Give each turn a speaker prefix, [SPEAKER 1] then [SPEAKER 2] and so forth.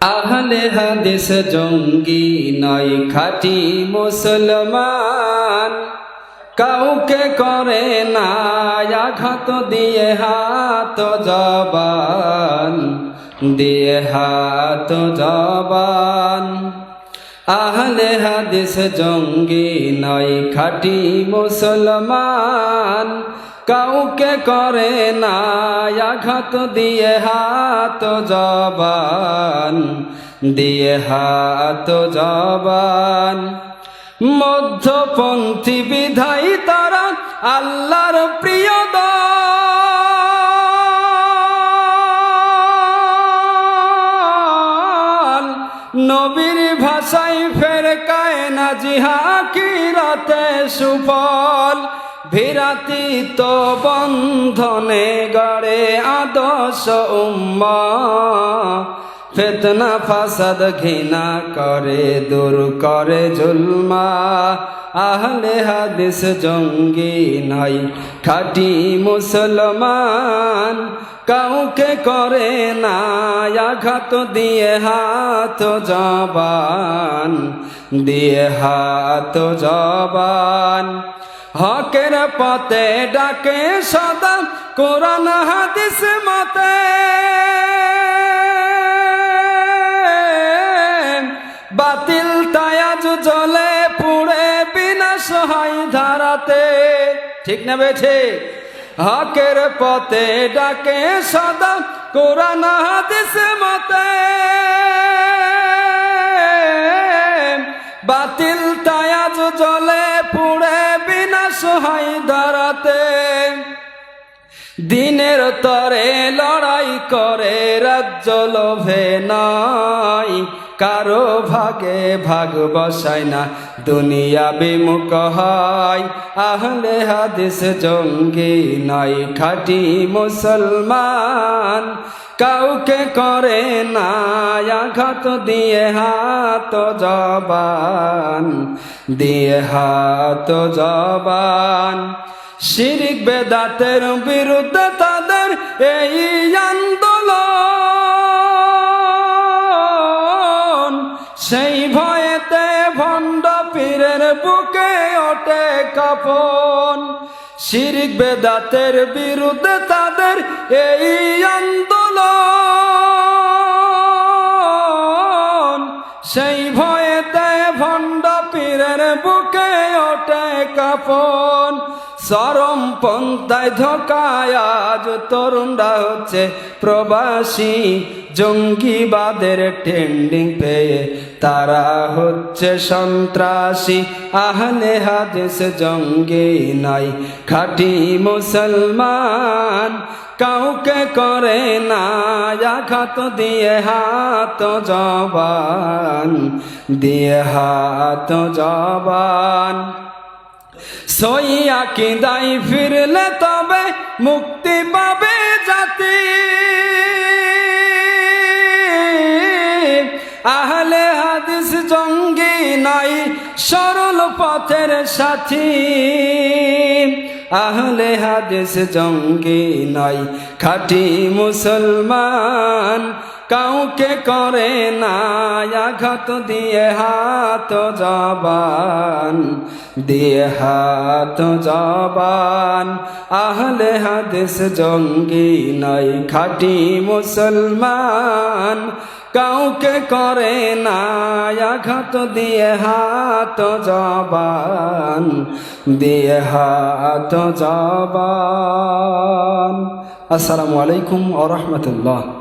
[SPEAKER 1] আহলে হাদিস জঙ্গি নয় খাটি মুসলমান। কাউকে করে না, আঘাত দিয়ে হাত জবান, দিয়ে হাত জবান। আহলে হাদিস জঙ্গি নয় খাটি মুসলমান। কাউকে করে না, আঘাত দিয়ে হাত জবান, দিয়ে হাত জবান। মধ্যপন্থী বিধাই তারা আল্লাহর প্রিয় দল। নবীর ভাষায় ফের কায় না জিহা কিরাতে সুফল? ভিরাতি তো বন্ধনে গড়ে আদর্শ উম্মা। ফেতনা ফাসাদ ঘৃণা করে, দূর করে জুলমা। আহলে হাদিস জঙ্গি নাই, খাটি মুসলমান। কাউকে করে না আঘাত, দিয়ে হাত জবান, দিয়ে হাত জবান। হকের পথে ডাকে সদা, কোরআন হাদিস মতে। বাতিল তায়াজ জলে পুড়ে বিনাশ হয় ধারাতে। ঠিক না বেছে হকের পথে ডাকে সদা, কোরআন হাদিস মতে। বাতিল তায়াজ জলে পুড়ে বিনাশ দাঁড়াতে দিনের তরে লড়াই করে রাজ্য লোভে নাই কারও ভাগে ভাগ বসায় না। দুনিয়া বিমুখ হয়। আহলে হাদিস জঙ্গি নাই, খাটি মুসলমান। কাউকে করে না আঘাত দিয়ে হাত জবান, দিয়ে হাত জবান। শিরিক বেদাতের বিরুদ্ধে তাদের এই আন্দোলন বুকে ওঠে কাপন শিরিক বেদাতের বিরুদ্ধে তাদের এই আন্দোলন। সেই ভয়েতে ভণ্ড পীরের বুকে ওঠে কাপন চরম পন্থায় ধোকায় আজ তরুণরা হচ্ছে প্রবাসী। জঙ্গিবাদের ট্রেন্ডিং পেয়ে তারা হচ্ছে সন্ত্রাসী। আহলে হাদিস জঙ্গি নাই। খাটি মুসলমান কাউকে করে না। আঘাত দিয়ে হাত জবান, দিয়ে হাত জবান। সইয়া কিদাই ফিরলে তবে মুক্তি পাবে সরল পথের সাথী। আহলে হাদিস জঙ্গি নয় খাটি মুসলমান। কাউকে করে না, আঘাত দিয়ে হাত জবান, দিয়ে হাত জবান। আহলে হাদিস জঙ্গি নাই খাটি মুসলমান। কাউকে করে না, আঘাত দিয়ে হাত জবান, দিয়ে হাত জবান। আসসালামু আলাইকুম আ রহমতুল্লাহ।